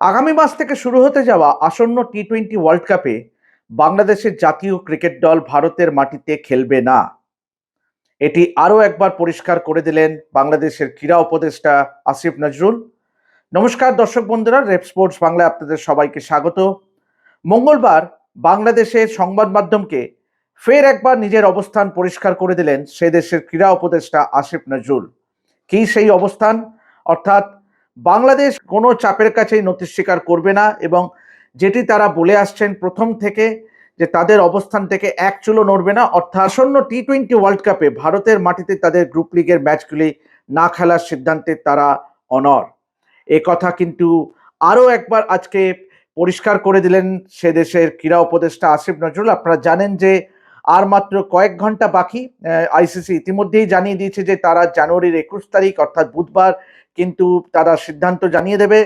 আগামী মাস থেকে শুরু হতে যাওয়া আসন্ন টি টোয়েন্টি ওয়ার্ল্ড কাপে বাংলাদেশের জাতীয় ক্রিকেট দল ভারতের মাটিতে খেলবে না। এটি আরও একবার পরিষ্কার করে দিলেন বাংলাদেশের ক্রীড়া উপদেষ্টা আসিফ নজরুল। নমস্কার দর্শক বন্ধুরা, রেপ স্পোর্টস বাংলায় আপনাদের সবাইকে স্বাগত। মঙ্গলবার বাংলাদেশের সংবাদ মাধ্যমকে ফের একবার নিজের অবস্থান পরিষ্কার করে দিলেন সে দেশের ক্রীড়া উপদেষ্টা আসিফ নজরুল। কি সেই অবস্থান? অর্থাৎ বাংলাদেশ কোনো চাপের কাছেই নথি স্বীকার করবে না এবং যেটি তারা বলে আসছেন প্রথম থেকে যে তাদের অবস্থান থেকে এক চুলো নড়বে না, অর্থাৎ আসন্ন টি টোয়েন্টি ওয়ার্ল্ড কাপে ভারতের মাটিতে তাদের গ্রুপ লিগের ম্যাচগুলি না খেলার সিদ্ধান্তে তারা অনর এ কথা কিন্তু আরও একবার আজকে পরিষ্কার করে দিলেন সে দেশের ক্রীড়া উপদেষ্টা আসিফ নজরুল। আপনারা জানেন যে আর মাত্র কয়েক ঘণ্টা বাকি আইসিসি ইতিমধ্যেই জানিয়ে দিয়েছে যে তারা জানুয়ারির একুশ তারিখ, অর্থাৎ বুধবার, কিন্তু তারা সিদ্ধান্ত জানিয়ে দেবে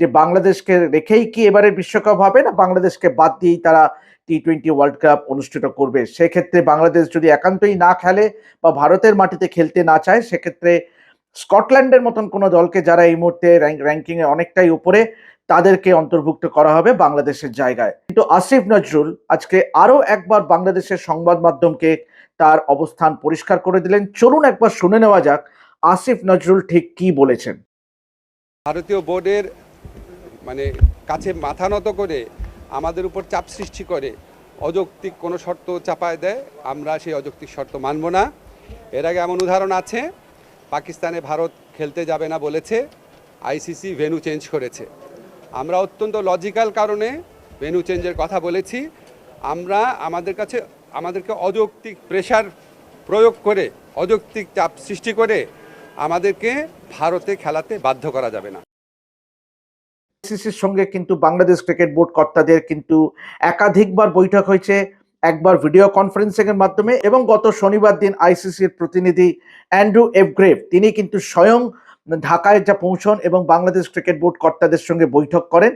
যে বাংলাদেশকে রেখেই কি এবারে বিশ্বকাপ হবে না বাংলাদেশকে বাদ দিয়েই তারা টি টোয়েন্টি ওয়ার্ল্ড কাপ অনুষ্ঠিত করবে। সেক্ষেত্রে বাংলাদেশ যদি একান্তই না খেলে বা ভারতের মাটিতে খেলতে না চায়, সেক্ষেত্রে স্কটল্যান্ডের মতন কোনো দলকে যারা এই মুহূর্তে র্যাঙ্কিংয়ে অনেকটাই উপরে, তাদেরকে অন্তর্ভুক্ত করা হবে বাংলাদেশের জায়গায়। কিন্তু আসিফ নজরুল আজকে আরও একবার বাংলাদেশের সংবাদ মাধ্যমকে তার অবস্থান পরিষ্কার করে দিলেন। চলুন একবার শুনে নেওয়া যাক আসিফ নজরুল ঠিক কি বলেছেন। ভারতীয় বোর্ডের মানে কাছে মাথা নত করে আমাদের উপর চাপ সৃষ্টি করে অযৌক্তিক কোনো শর্ত চাপায় দেয়, আমরা সেই অযৌক্তিক শর্ত মানব না। এর আগে এমন উদাহরণ আছে পাকিস্তানে ভারত খেলতে যাবে না বলেছে, আইসিসি ভেনু চেঞ্জ করেছে। আমরা অত্যন্ত লজিক্যাল কারণে ভেনু চেঞ্জের কথা বলেছি। আমরা আমাদের কাছে, আমাদেরকে অযৌক্তিক প্রেশার প্রয়োগ করে, অযৌক্তিক চাপ সৃষ্টি করে আমাদেরকে ভারতে খেলাতে বাধ্য করা যাবে না। আইসিসির সঙ্গে কিন্তু বাংলাদেশ ক্রিকেট বোর্ড কর্তাদের কিন্তু একাধিকবার বৈঠক হয়েছে। একবার ভিডিও কনফারেন্সিং এর মাধ্যমে এবং গত শনিবার দিন আইসিসির প্রতিনিধি অ্যান্ড্রু এভগ্রেভ তিনি কিন্তু স্বয়ং ঢাকায় যা পৌঁছন এবং বাংলাদেশ ক্রিকেট বোর্ড কর্তাদের সঙ্গে বৈঠক করেন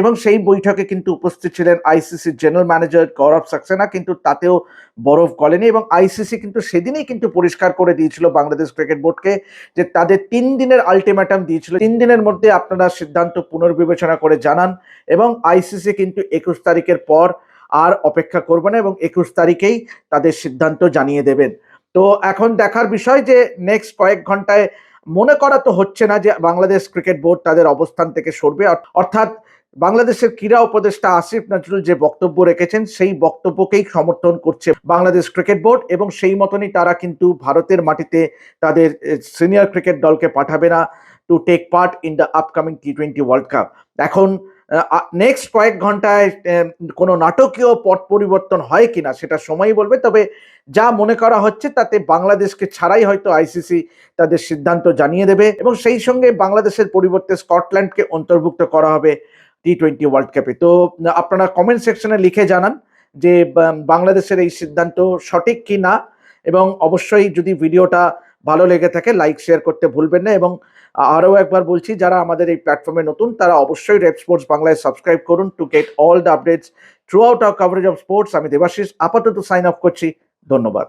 এবং সেই বৈঠকে কিন্তু উপস্থিত ছিলেন আইসিসির জেনারেল ম্যানেজার গৌরব সাক্সেনা, কিন্তু তাতেও বরফ গলেনি এবং আইসিসি কিন্তু সেদিনই কিন্তু পরিষ্কার করে দিয়েছিল বাংলাদেশ ক্রিকেট বোর্ডকে যে তাদের তিন দিনের আলটিমেটাম দিয়েছিল। তিন দিনের মধ্যে আপনারা সিদ্ধান্ত পুনর্বিবেচনা করে জানান এবং আইসিসি কিন্তু একুশ তারিখের পর আর অপেক্ষা করবে না এবং একুশ তারিখেই তাদের সিদ্ধান্ত জানিয়ে দেবেন। তো এখন দেখার বিষয় যে নেক্সট কয়েক ঘন্টায় মনে করা তো হচ্ছে না যে বাংলাদেশ ক্রিকেট বোর্ড তাদের অবস্থান থেকে সরবে। অর্থাৎ বাংলাদেশের ক্রীড়া উপদেষ্টা আসিফ নজরুল যে বক্তব্য রেখেছেন, সেই বক্তব্যকেই সমর্থন করছে বাংলাদেশ ক্রিকেট বোর্ড এবং সেই মতনই তারা কিন্তু ভারতের মাটিতে তাদের সিনিয়র ক্রিকেট দলকে পাঠাবে না to take part in the upcoming T twenty world cup এখন নেক্সট কয়েক ঘন্টায় কোনো নাটকীয় পট পরিবর্তন হয় কিনা সেটা সময়ই বলবে। তবে যা মনে করা হচ্ছে তাতে বাংলাদেশকে ছাড়াই হয়তো আইসিসি তাদের সিদ্ধান্ত জানিয়ে দেবে এবং সেই সঙ্গে বাংলাদেশের পরিবর্তে স্কটল্যান্ডকে অন্তর্ভুক্ত করা হবে টি টোয়েন্টি ওয়ার্ল্ড কাপে তো আপনারা কমেন্ট সেকশনে লিখে জানান যে বাংলাদেশের এই সিদ্ধান্ত সঠিক কি না এবং অবশ্যই যদি ভিডিওটা ভালো লেগে থাকে লাইক শেয়ার করতে ভুলবেন না এবং আরও একবার বলছি, যারা আমাদের এই প্ল্যাটফর্মে নতুন, তারা অবশ্যই রেপ স্পোর্টস বাংলায় সাবস্ক্রাইব করুন to get all the updates throughout our coverage of sports আমি দেবাশিস, আপাতত সাইন অফ করছি, ধন্যবাদ।